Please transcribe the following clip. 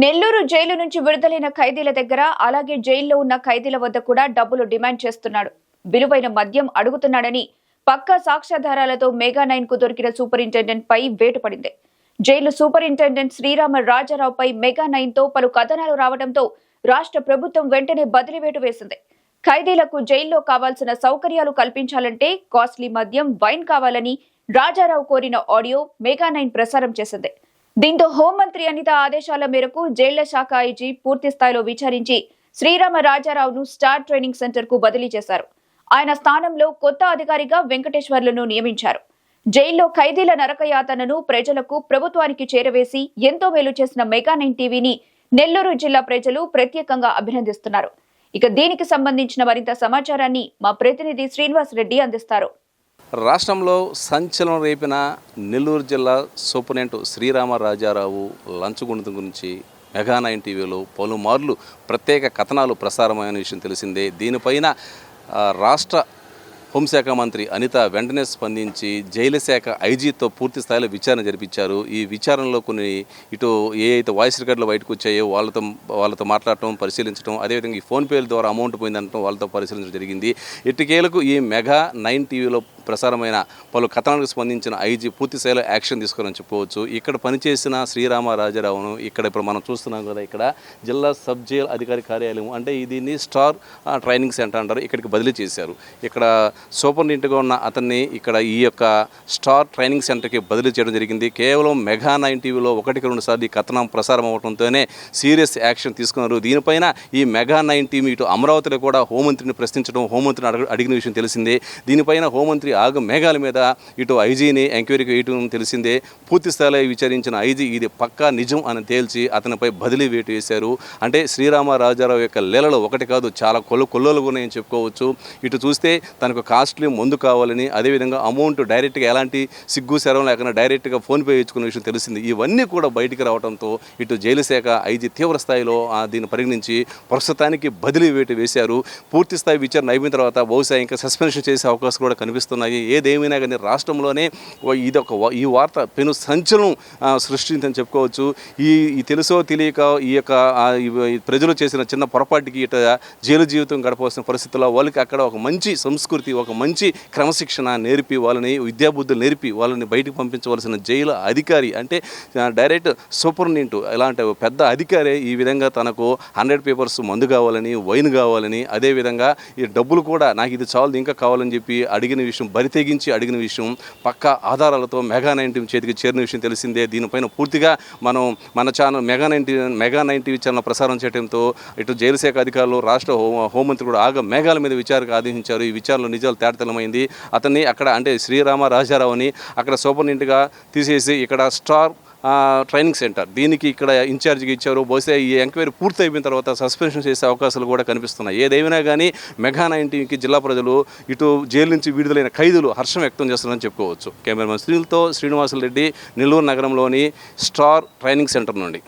Nellore jail నుంచి విడుదలైన ఖైదీల దగ్గర అలాగే జైల్లో ఉన్న ఖైదీల వద్ద కూడా డబ్బులు డిమాండ్ చేస్తున్నాడు. విలువైన మద్యం అడుగుతున్నాడని పక్కా సాక్ష్యాధారాలతో మెగా నైన్కు దొరికిన సూపరింటెండెంట్ పై వేటు పడింది జైలు సూపరింటెండెంట్ శ్రీరామ రాజారావుపై మెగా నైన్తో పలు కథనాలు రావడంతో రాష్ట్ర ప్రభుత్వం వెంటనే బదిలీ వేటు వేసింది. ఖైదీలకు జైల్లో కావాల్సిన సౌకర్యాలు కల్పించాలంటే కాస్ట్లీ మద్యం వైన్ కావాలని రాజారావు కోరిన ఆడియో మెగా నైన్ ప్రసారం చేసింది. దీంతో హోంమంత్రి అనిత ఆదేశాల మేరకు జైళ్ళ శాఖ ఐజీ పూర్తి స్థాయిలో విచారించి శ్రీరామ రాజారావును స్టార్ ట్రైనింగ్ సెంటర్కు బదిలీ చేశారు. ఆయన స్థానంలో కొత్త అధికారిగా వెంకటేశ్వర్లను నియమించారు. జైల్లో ఖైదీల నరకయాతనను ప్రజలకు ప్రభుత్వానికి చేరవేసి ఎంతో మేలు చేసిన మెగా నైన్ టీవీని నెల్లూరు జిల్లా ప్రజలు ప్రత్యేకంగా అభినందిస్తున్నారు. ఇక దీనికి సంబంధించిన మరింత సమాచారాన్ని మా ప్రతినిధి శ్రీనివాస్ రెడ్డి అందిస్తారు. రాష్ట్రంలో సంచలనం రేపిన నెల్లూరు జిల్లా సూపరింటెండెంట్ శ్రీరామ రాజారావు గురించి మెగా నైన్ టీవీలో పలుమార్లు ప్రత్యేక కథనాలు ప్రసారమైన విషయం తెలిసిందే. దీనిపైన రాష్ట్ర హోంశాఖ మంత్రి అనిత వెంటనే స్పందించి జైలు శాఖ ఐజీతో పూర్తి స్థాయిలో విచారణ జరిపించారు. ఈ విచారణలో కొన్ని ఇటు ఏ అయితే వాయిస్ రికార్డులు బయటకు వచ్చాయో వాళ్ళతో వాళ్ళతో మాట్లాడటం పరిశీలించడం అదేవిధంగా ఈ ఫోన్పేల ద్వారా అమౌంట్ పోయిందంటం వాళ్ళతో పరిశీలించడం జరిగింది. ఇటుకేలకు ఈ మెగా నైన్ టీవీలో ప్రసారమైన పలు కథనాలకు స్పందించిన ఐజీ పూర్తిస్థాయిలో యాక్షన్ తీసుకోవాలని చెప్పుకోవచ్చు. ఇక్కడ పనిచేసిన శ్రీరామ రాజారావును ఇక్కడ ఇప్పుడు మనం చూస్తున్నాం కదా ఇక్కడ. జిల్లా సబ్ జైల్ అధికారి కార్యాలయం అంటే దీన్ని స్టార్ ట్రైనింగ్ సెంటర్ అంటారు. ఇక్కడికి బదిలీ చేశారు. ఇక్కడ సూపరింటెండెంట్గా ఉన్న అతన్ని ఇక్కడ ఈ యొక్క స్టార్ ట్రైనింగ్ సెంటర్కి బదిలీ చేయడం జరిగింది. కేవలం మెగా నైన్ టీవీలో ఒకటికి రెండు సార్లు ఈ కథనం ప్రసారం అవడంతోనే సీరియస్ యాక్షన్ తీసుకున్నారు. దీనిపైన ఈ మెగా నైన్ టీవీ ఇటు అమరావతిలో కూడా హోంమంత్రిని ప్రశ్నించడం హోంమంత్రిని అడిగిన విషయం తెలిసిందే. దీనిపైన హోంమంత్రి ఆగ మేఘాల మీద ఇటు ఐజీని ఎంక్వైరీకి వేయటం తెలిసిందే. పూర్తి స్థాయిలో విచారించిన ఐజీ ఇది పక్కా నిజం అని తేల్చి అతనిపై బదిలీ వేటు వేశారు. అంటే శ్రీరామ రాజారావు యొక్క లీలలు ఒకటి కాదు చాలా కొల్లు కొల్లలు ఉన్నాయని చెప్పుకోవచ్చు. ఇటు చూస్తే తనకు కాస్ట్లీ మందు కావాలని అదేవిధంగా అమౌంట్ డైరెక్ట్గా ఎలాంటి సిగ్గు శరం లేకుండా డైరెక్ట్గా ఫోన్పే ఇచ్చుకున్న విషయం తెలిసింది. ఇవన్నీ కూడా బయటికి రావడంతో ఇటు జైలు శాఖ ఐజీ తీవ్ర స్థాయిలో దీన్ని పరిగణించి ప్రస్తుతానికి బదిలీ వేటు వేశారు. పూర్తి స్థాయి విచారణ అయిపోయిన తర్వాత బహుశా ఇంకా సస్పెన్షన్ చేసే అవకాశం కూడా ఉన్నాయి. ఏదేమైనా కానీ రాష్ట్రంలోనే ఇదొక ఇది ఒక ఈ వార్త పెను సంచలనం ఆ, సృష్టిందని చెప్పుకోవచ్చు. ఈ తెలుసో తెలియక ఈ యొక్క ప్రజలు చేసిన చిన్న పొరపాటుకి ఇట జైలు జీవితం గడపవలసిన పరిస్థితుల్లో వాళ్ళకి అక్కడ ఒక మంచి సంస్కృతి ఒక మంచి క్రమశిక్షణ నేర్పి వాళ్ళని విద్యాబుద్ధులు నేర్పి వాళ్ళని బయటకు పంపించవలసిన జైలు అధికారి అంటే డైరెక్ట్ సూపరింటెండెంట్ ఇలాంటి పెద్ద అధికారి ఈ విధంగా తనకు హండ్రెడ్ పేపర్స్ మందు కావాలని వైన్ కావాలని అదేవిధంగా ఈ డబ్బులు కూడా నాకు ఇది చాలు ఇంకా కావాలని చెప్పి అడిగిన విషయం బరి తెగించి అడిగిన విషయం పక్క ఆధారాలతో మెగా నైన్ టీవీ చేతికి చేరిన విషయం తెలిసిందే. దీనిపైన పూర్తిగా మనం మన channel mega nine TV mega nine TV channel ప్రసారం చేయడంతో ఇటు జైలు శాఖ అధికారులు రాష్ట్ర హోం హోంమంత్రి కూడా ఆగ మేఘాల మీద విచారణకు ఆదేశించారు. ఈ విచారణలో నిజాలు తేటతలమైంది. అతన్ని అక్కడ అంటే శ్రీరామ రాజారావుని అక్కడ సూపరింటెండెంట్గా తీసేసి ఇక్కడ స్టార్ ట్రైనింగ్ సెంటర్ దీనికి ఇక్కడ ఇన్ఛార్జ్కి ఇచ్చారు. బహుశా ఈ ఎంక్వైరీ పూర్తి అయిపోయిన తర్వాత సస్పెన్షన్ చేసే అవకాశాలు కూడా కనిపిస్తున్నాయి. ఏదేమైనా కానీ మెగా నైన్టీన్కి జిల్లా ప్రజలు ఇటు జైలు నుంచి విడుదలైన ఖైదులు హర్షం వ్యక్తం చేస్తున్నారని చెప్పుకోవచ్చు. కెమెరామెన్ శ్రీలతో శ్రీనివాసులు రెడ్డి నెల్లూరు నగరంలోని స్టార్ ట్రైనింగ్ సెంటర్ నుండి.